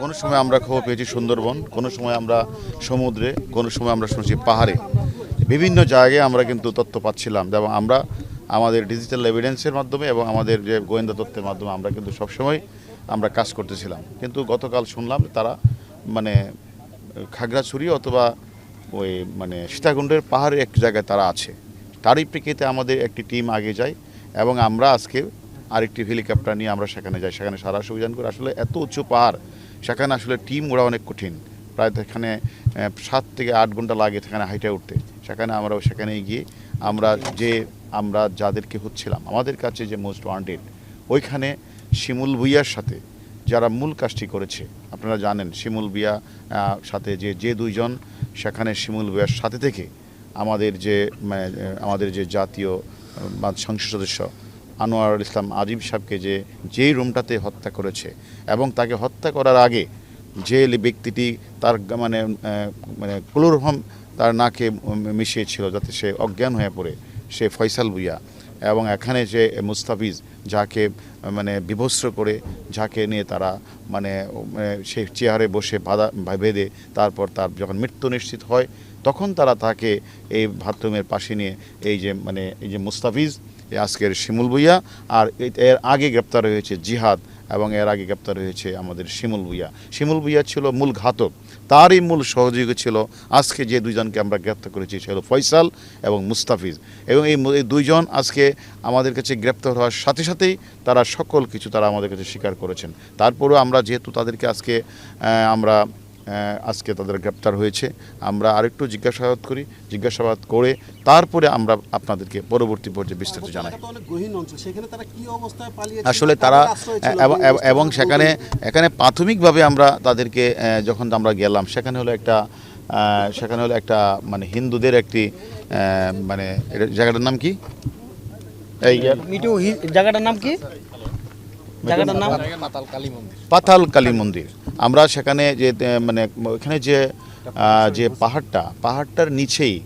কোনো সময় আমরা খবর পেয়েছি সুন্দরবন, কোনো সময় আমরা সমুদ্রে, কোনো সময় আমরা শুনছি পাহাড়ে। বিভিন্ন জায়গায় আমরা কিন্তু তথ্য পাচ্ছিলাম। যেমন আমরা, আমাদের ডিজিটাল এভিডেন্সের মাধ্যমে এবং আমাদের যে গোয়েন্দা তথ্যের মাধ্যমে আমরা কিন্তু সবসময় আমরা কাজ করতেছিলাম। কিন্তু গতকাল শুনলাম তারা মানে খাগড়াছড়ি অথবা ওই মানে সীতাকুণ্ডের পাহাড়ের এক জায়গায় তারা আছে। তারই প্রেক্ষিতে আমাদের একটি টিম আগে যায় এবং আমরা আজকে আরেকটি হেলিকপ্টার নিয়ে আমরা সেখানে যাই। সেখানে সারা অভিযান করে আসলে এত উঁচু পাহাড় সেখানে আসলে টিম ওরা অনেক কঠিন। প্রায় এখানে সাত থেকে আট ঘণ্টা লাগে সেখানে হাইটে উঠতে। সেখানে আমরা সেখানে গিয়ে আমরা যে আমরা যাদেরকে হচ্ছিলাম আমাদের কাছে যে মোস্ট ওয়ান্টেড ওইখানে শিমুল ভুইয়ার সাথে যারা মূল কাজটি করেছে আপনারা জানেন শিমুল আহ, সাথে যে যে দুইজন সেখানে শিমুল বিয়ার সাথে থেকে আমাদের যে আমাদের যে জাতীয় সংসদ সদস্য আনোয়ারুল ইসলাম আজিম সাহেবকে যে যেই রুমটাতে হত্যা করেছে এবং তাকে হত্যা করার আগে যে ব্যক্তিটি তার মানে মানে ক্লোরোফর্ম তার নাকে মিশিয়েছিল যাতে সে অজ্ঞান হয়ে পড়ে, সে ফয়সাল ভুইয়া। এবং এখানে যে মুস্তাফিজ যাকে মানে বিভস্র করে, যাকে নিয়ে তারা মানে সেই চেয়ারে বসে বাধা, বেঁধে তারপর তার যখন মৃত্যু নিশ্চিত হয়, তখন তারা তাকে এই বাথরুমের পাশে নিয়ে এই যে মানে এই যে মুস্তাফিজ আজকের শিমুল ভুইয়া, আর এর আগে গ্রেপ্তার হয়েছে জিহাদ এবং এর আগে গ্রেপ্তার হয়েছে আমাদের শিমুল ভুইয়া। শিমুল ভুইয়া ছিল মূল ঘাতক, তারই মূল সহযোগী ছিল আজকে যে দুইজনকে আমরা গ্রেপ্তার করেছি, সে হলো ফয়সাল এবং মুস্তাফিজ। এবং এই দুইজন আজকে আমাদের কাছে গ্রেপ্তার হওয়ার সাথে সাথেই তারা সকল কিছু তারা আমাদের কাছে স্বীকার করেছেন। তারপরেও আমরা যেহেতু তাদেরকে আজকে আমরা আজকে তাদের গ্রেপ্তার হয়েছে। আমরা আরেকটু জিজ্ঞাসাবাদ করি জিজ্ঞাসাবাদ করে তারপরে আমরা আপনাদেরকে পরবর্তী পর্যায়ে বিস্তারিত জানাই। আসলে তারা এবং সেখানে এখানে প্রাথমিকভাবে আমরা তাদেরকে যখন আমরা গেলাম সেখানে হলো একটা সেখানে হলো একটা মানে হিন্দুদের একটি মানে জায়গাটার নাম কি? এই জায়গাটার নাম কি? জায়গাটার নাম? পাতাল কালী মন্দির। আমরা সেখানে যে মানে ওখানে যে যে পাহাড়টা, পাহাড়টার নিচেই,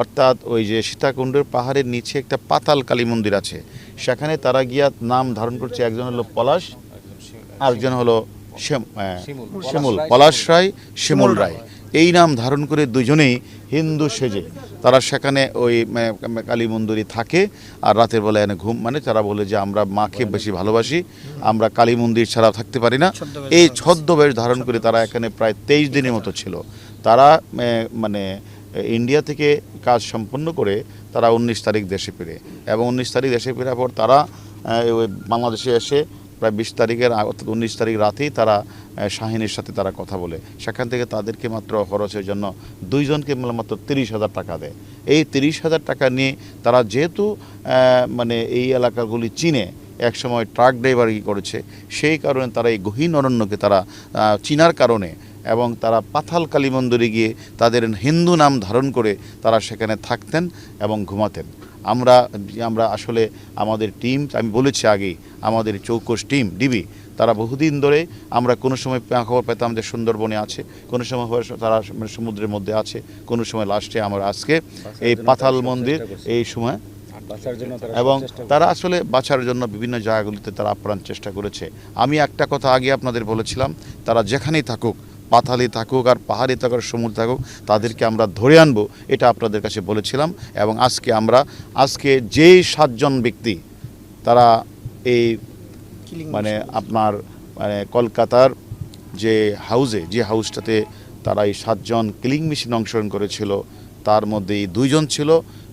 অর্থাৎ ওই যে সীতাকুণ্ডের পাহাড়ের নিচে একটা পাতাল কালী মন্দির আছে। সেখানে তারা গিয়া নাম ধারণ করছে, একজন হলো পলাশ, আরেকজন হলো শ্যাম- আহ, শিমুল। পলাশ রায় শিমুল। রায় এই নাম ধারণ করে দুজনেই হিন্দু সেজে। তারা সেখানে ওই কালী মন্দিরে থাকে আর রাতের বেলা এনে ঘুম মানে তারা বলে যে আমরা মাকে বেশি ভালোবাসি আমরা কালী মন্দির ছাড়া থাকতে পারি না। এই ছদ্মবেশ ধারণ করে তারা এখানে প্রায় তেইশ দিনের মতো ছিল। তারা মানে ইন্ডিয়া থেকে কাজ সম্পন্ন করে তারা উনিশ তারিখ দেশে ফিরে। এবং উনিশ তারিখ দেশে ফেরার পর তারা ওই বাংলাদেশে এসে প্রায় বিশ তারিখের অর্থাৎ উনিশ তারিখ রাতেই তারা শাহিনের সাথে তারা কথা বলে। সেখান থেকে তাদেরকে মাত্র খরচের জন্য দুইজনকে মাত্র তিরিশ হাজার টাকা দেয়। এই তিরিশ হাজার টাকা নিয়ে তারা যেহেতু মানে এই এলাকাগুলি চিনে, একসময় ট্রাক ড্রাইভারই করেছে, সেই কারণে তারা এই গহীন অরণ্যকে তারা চিনার কারণে এবং তারা পাথাল কালী মন্দিরে গিয়ে তাদের হিন্দু নাম ধারণ করে তারা সেখানে থাকতেন এবং ঘুমাতেন। আমরা আমরা আসলে আমাদের টিম আমি বলেছি আগেই আমাদের চৌকস টিম ডিবি তারা বহুদিন ধরে আমরা কোনো সময় খবর পেতাম যে সুন্দরবনে আছে কোনো সময় তারা সমুদ্রের মধ্যে আছে কোনো সময় লাস্টে আমরা আজকে এই পাথাল মন্দির এই সময় এবং তারা আসলে বাঁচার জন্য বিভিন্ন জায়গাগুলিতে তারা আপ্রাণ চেষ্টা করেছে। আমি একটা কথা আগে আপনাদের বলেছিলাম তারা যেখানেই থাকুক পাথালি থাকুক আর পাহাড়ি থাকুক সমুদ্র থাকুক তাদেরকে আমরা ধরে আনব এটা আপনাদের কাছে বলেছিলাম। এবং আজকে আমরা আজকে যেই সাতজন ব্যক্তি তারা এই মানে আপনার মানে কলকাতার যে হাউজে যে হাউসটাতে তারা এই সাতজন কিলিং মেশিন অংশগ্রহণ করেছিল তার মধ্যে এই দুইজন ছিল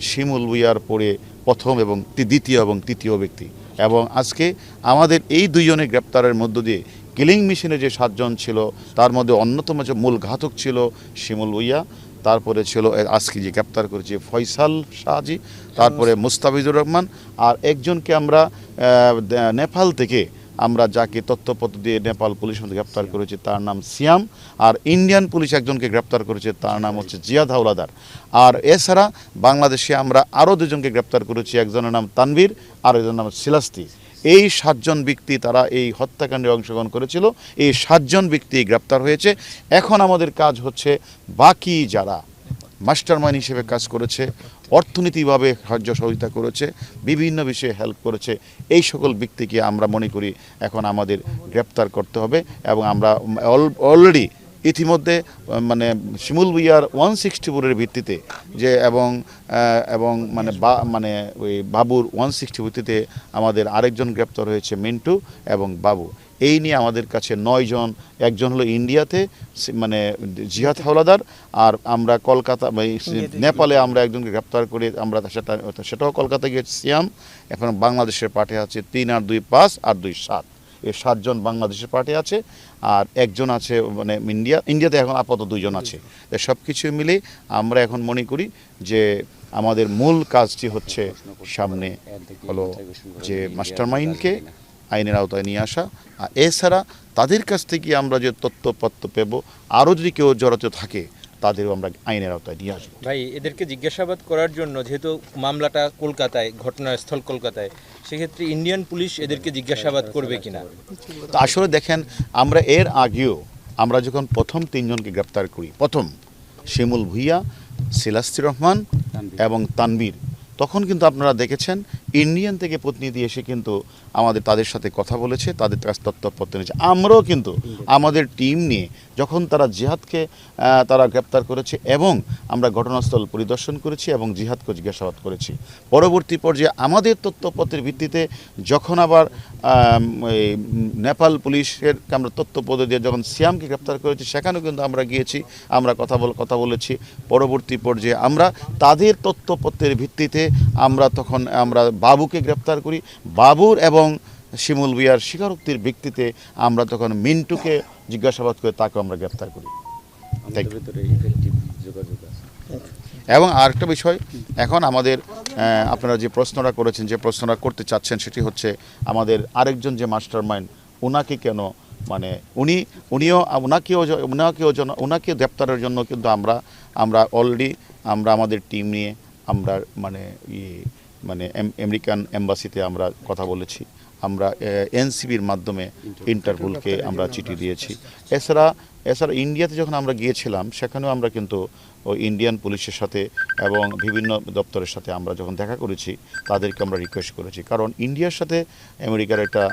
শিমুল বুইয়ার পরে প্রথম এবং দ্বিতীয় এবং তৃতীয় ব্যক্তি। এবং আজকে আমাদের এই দুইজনের গ্রেপ্তারের মধ্য দিয়ে কিলিং মেশিনে যে সাতজন ছিল, তার মধ্যে অন্যতম যে মূল ঘাতক ছিল শিমুল উইয়া, তারপরে ছিল আজকে যে গ্রেপ্তার করেছে ফয়সাল শাহজি, তারপরে মুস্তাফিজুর রহমান, আর একজনকে আমরা নেপাল থেকে আমরা যাকে তথ্যপত্র দিয়ে নেপাল পুলিশ মধ্যে গ্রেপ্তার করেছে, তার নাম সিয়াম, আর ইন্ডিয়ান পুলিশ একজনকে গ্রেপ্তার করেছে, তার নাম হচ্ছে জিয়াদ হাওলাদার। আর এছাড়া বাংলাদেশে আমরা আরও দুজনকে গ্রেপ্তার করেছি, একজনের নাম তানভীর আর একজনের নাম সিলাস্তি। এই সাতজন ব্যক্তি তারা এই হত্যাকাণ্ডে অংশগ্রহণ করেছিল, এই সাতজন ব্যক্তি গ্রেপ্তার হয়েছে। এখন আমাদের কাজ হচ্ছে বাকি যারা মাস্টার মাইন্ড হিসেবে কাজ করেছে, অর্থনীতিভাবে সাহায্য সহযোগিতা করেছে, বিভিন্ন বিষয়ে হেল্প করেছে, এই সকল ব্যক্তিকে আমরা মনে করি এখন আমাদের গ্রেপ্তার করতে হবে এবং আমরা অলরেডি ইতিমধ্যে মানে শিমুল ভুইয়ার ওয়ান সিক্সটি ফোরের ভিত্তিতে যে এবং এবং মানে বা মানে ওই বাবুর ওয়ান সিক্সটি ভিত্তিতে আমাদের আরেকজন গ্রেপ্তার হয়েছে মিন্টু এবং বাবু। এই নিয়ে আমাদের কাছে নয় জন একজন হলো ইন্ডিয়াতে মানে জিহাদ হাওলাদার আর আমরা কলকাতা নেপালে আমরা একজনকে গ্রেপ্তার করে আমরা সেটা সেটাও কলকাতা গিয়ে সিয়াম। এখন বাংলাদেশের পাঠে আছে তিন আর দুই পাঁচ আর দুই সাত। এই সাতজন বাংলাদেশের পার্টি আছে আর একজন আছে মানে ইন্ডিয়া। ইন্ডিয়াতে এখন আপাতত দুইজন আছে। সব কিছু মিলে আমরা এখন মনে করি যে আমাদের মূল কাজটি হচ্ছে সামনে হলো যে মাস্টার মাইন্ডকে আইনের আওতায় নিয়ে আসা। আর এছাড়া তাদের কাছ থেকে আমরা যে তথ্যপত্র পেব আরও যদি কেউ জড়িত থাকে তাদেরও আমরা আইনের আওতায় নিয়ে আসব। ভাই এদেরকে জিজ্ঞাসাবাদ করার জন্য যেহেতু মামলাটা কলকাতায় ঘটনাস্থল কলকাতায় সেক্ষেত্রে ইন্ডিয়ান পুলিশ এদেরকে জিজ্ঞাসাবাদ করবে কিনা? তো আসলে দেখেন আমরা এর আগেও আমরা যখন প্রথম তিনজনকে গ্রেপ্তার করি প্রথম শিমুল ভুইয়া সিলাস্তি রহমান এবং তানবীর তখন কিন্তু আপনারা দেখেছেন ইন্ডিয়ান থেকে প্রতিনিধি এসে কিন্তু আমাদের তাদের সাথে কথা বলেছে, তাদের কাছে তথ্যপত্র নিয়েছে। আমরাও কিন্তু আমাদের টিম নিয়ে যখন তারা জিহাদকে তারা গ্রেপ্তার করেছে এবং আমরা ঘটনাস্থল পরিদর্শন করেছি এবং জিহাদকে জিজ্ঞাসাবাদ করেছি। পরবর্তী পর্যায়ে আমাদের তথ্যপত্রের ভিত্তিতে যখন আবার নেপাল পুলিশের আমরা তথ্যপত্র দিয়ে যখন সিয়ামকে গ্রেপ্তার করেছি, সেখানেও কিন্তু আমরা গিয়েছি, আমরা কথা বল, কথা বলেছি। পরবর্তী পর্যায়ে আমরা তাদের তথ্যপত্রের ভিত্তিতে আমরা তখন আমরা বাবুকে গ্রেপ্তার করি। বাবুর এবং শিমুল বিয়ার স্বীকারোক্তির ভিত্তিতে আমরা তখন মিন্টুকে জিজ্ঞাসাবাদ করে তাকে আমরা গ্রেপ্তার করি. এবং আরেকটা বিষয় এখন আমাদের আপনারা যে প্রশ্নটা করেছেন যে প্রশ্নটা করতে চাচ্ছেন সেটি হচ্ছে আমাদের আরেকজন যে মাস্টার মাইন্ড ওনাকে কেন মানে উনি উনিও ওনাকেও ওনাকেও যেন ওনাকে গ্রেপ্তারের জন্য কিন্তু আমরা আমরা অলরেডি আমরা আমাদের টিম নিয়ে আমরা মানে ইয়ে মানে আমেরিকান এম্বাসিতে আমরা কথা বলেছি। আমরা এনসিবির মাধ্যমে ইন্টারপোলকে আমরা চিঠি দিয়েছি। এছাড়া এছাড়া ইন্ডিয়াতে যখন আমরা গিয়েছিলাম সেখানেও আমরা কিন্তু ওই ইন্ডিয়ান পুলিশের সাথে এবং বিভিন্ন দপ্তরের সাথে আমরা যখন দেখা করেছি তাদেরকে আমরা রিকোয়েস্ট করেছি। কারণ ইন্ডিয়ার সাথে আমেরিকার একটা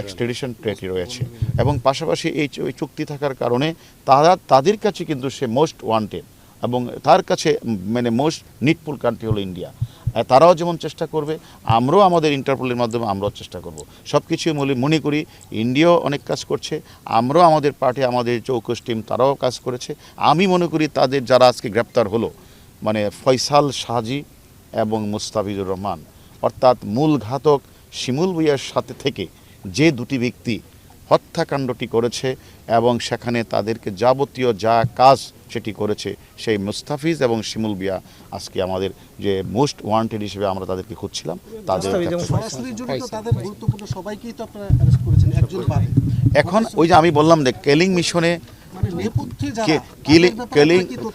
এক্সট্রেডিশন ট্রেটি রয়েছে। এবং পাশাপাশি এই চুক্তি থাকার কারণে তারা তাদের কাছে কিন্তু সে মোস্ট ওয়ান্টেড এবং তার কাছে মানে মোস্ট নিডফুল কান্ট্রি হলো ইন্ডিয়া। তারাও যেমন চেষ্টা করবে, আমরাও আমাদের ইন্টারপোলের মাধ্যমে আমরাও চেষ্টা করব। সব কিছুই মনে মনে করি, ইন্ডিয়াও অনেক কাজ করছে, আমরাও আমাদের পার্টি, আমাদের চৌকস টিম তারাও কাজ করেছে। আমি মনে করি তাদের যারা আজকে গ্রেপ্তার হলো মানে ফয়সাল সাজি এবং মুস্তাফিজুর রহমান, অর্থাৎ মূল ঘাতক শিমুল ভুইয়ার সাথে থেকে যে দুটি ব্যক্তি হত্যাকাণ্ডটি করেছে এবং সেখানে তাদেরকে যাবতীয় যা কাজ সেটি করেছে সেই মুস্তাফিজ এবং শিমুল বিয়া আজকে আমাদের যে মোস্ট ওয়ান্টেড হিসেবে আমরা তাদেরকে খুঁজছিলাম তাদের মুস্তাফিজ এবং সরাসরি জড়িত তাদের গুরুত্বপূর্ণ সবাইকেই তো আপনারা অ্যারেস্ট করেছেন একজন বাদে। এখন ওই যে আমি বললাম যে কেলিং মিশনে মানে কিলি-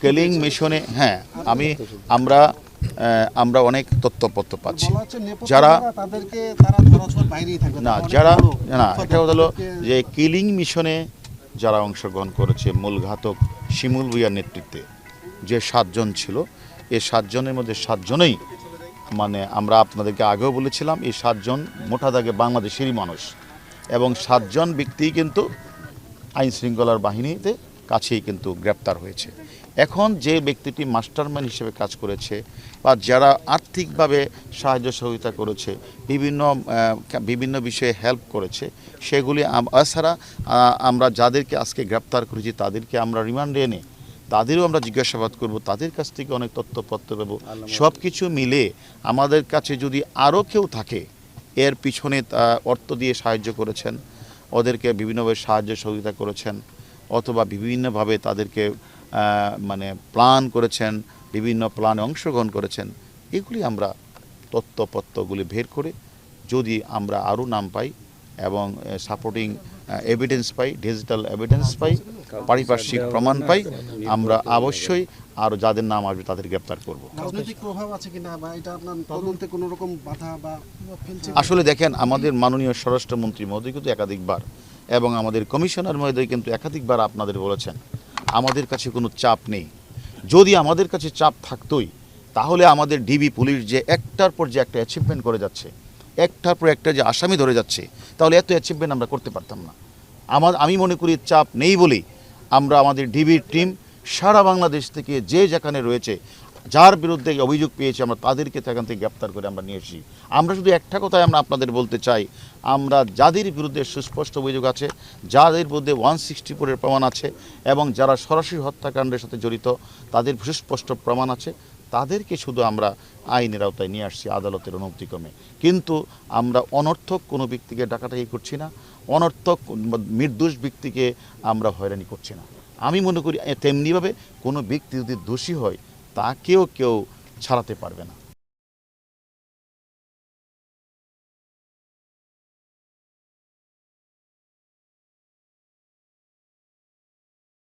কেলিং মিশনে হ্যাঁ আমি আমরা আমরা অনেক তথ্যপত্র পাচ্ছি। যারা না যারা না এটা হলো যে কিলিং মিশনে যারা অংশগ্রহণ করেছে মূল ঘাতক শিমুল ভুইয়ার নেতৃত্বে যে সাতজন ছিল এই সাতজনের মধ্যে সাতজনেই মানে আমরা আপনাদেরকে আগেও বলেছিলাম এই সাতজন মোটা দাগে বাংলাদেশেরই মানুষ এবং সাতজন ব্যক্তি কিন্তু আইন শৃঙ্খলার বাহিনীতে কাছেই কিন্তু গ্রেপ্তার হয়েছে। এখন যে ব্যক্তিটি মাস্টারম্যান হিসেবে কাজ করেছে বা যারা আর্থিকভাবে সাহায্য সহযোগিতা করেছে বিভিন্ন বিভিন্ন বিষয়ে হেল্প করেছে সেগুলি এছাড়া আমরা যাদেরকে আজকে গ্রেপ্তার করেছি তাদেরকে আমরা রিমান্ডে এনে তাদেরও আমরা জিজ্ঞাসাবাদ করব তাদের কাছ থেকে অনেক তথ্যপত্র পাব সব কিছু মিলে আমাদের কাছে যদি আরও কেউ থাকে এর পিছনে অর্থ দিয়ে সাহায্য করেছেন ওদেরকে বিভিন্নভাবে সাহায্য সহযোগিতা করেছেন অথবা বিভিন্নভাবে তাদেরকে মানে প্ল্যান করেছেন বিভিন্ন প্ল্যানে অংশগ্রহণ করেছেন এগুলি আমরা তথ্যপত্রগুলি বের করে যদি আমরা আরও নাম পাই এবং সাপোর্টিং এভিডেন্স পাই ডিজিটাল এভিডেন্স পাই পারিপার্শ্বিক প্রমাণ পাই আমরা অবশ্যই আরও যাদের নাম আসবে তাদের গ্রেপ্তার করব। আসলে দেখেন আমাদের মাননীয় স্বরাষ্ট্রমন্ত্রী মহোদয় কিন্তু একাধিকবার এবং আমাদের কমিশনার মহোদয় কিন্তু একাধিকবার আপনাদের বলেছেন, আমাদের কাছে কোনো চাপ নেই। যদি আমাদের কাছে চাপ থাকতোই, তাহলে আমাদের ডিবি পুলিশ যে একটার পর যে একটা অ্যাচিভমেন্ট করে যাচ্ছে, একটার পর একটা যে আসামি ধরে যাচ্ছে, তাহলে এত অ্যাচিভমেন্ট আমরা করতে পারতাম না। আমার, আমি মনে করি চাপ নেই বলেই আমরা আমাদের ডিবির টিম সারা বাংলাদেশ থেকে যে যেখানে রয়েছে যার বিরুদ্ধে অভিযোগ পেয়েছি, আমরা তাদেরকে সেখান থেকে গ্রেপ্তার করে আমরা নিয়ে এসেছি। আমরা শুধু একটা কথাই আমরা আপনাদের বলতে চাই, আমরা যাদের বিরুদ্ধে সুস্পষ্ট অভিযোগ আছে, যাদের বিরুদ্ধে ওয়ান সিক্সটি ফোরের প্রমাণ আছে এবং যারা সরাসরি হত্যাকাণ্ডের সাথে জড়িত, তাদের সুস্পষ্ট প্রমাণ আছে, তাদেরকে শুধু আমরা আইনের আওতায় নিয়ে আসছি আদালতের অনুমতিক্রমে। কিন্তু আমরা অনর্থক কোনো ব্যক্তিকে ডাকাটাকি করছি না, অনর্থক নির্দোষ ব্যক্তিকে আমরা হয়রানি করছি না। আমি মনে করি, তেমনিভাবে কোনো ব্যক্তি যদি দোষী হয় তাকেও কেউ ছাড়াতে পারবে না।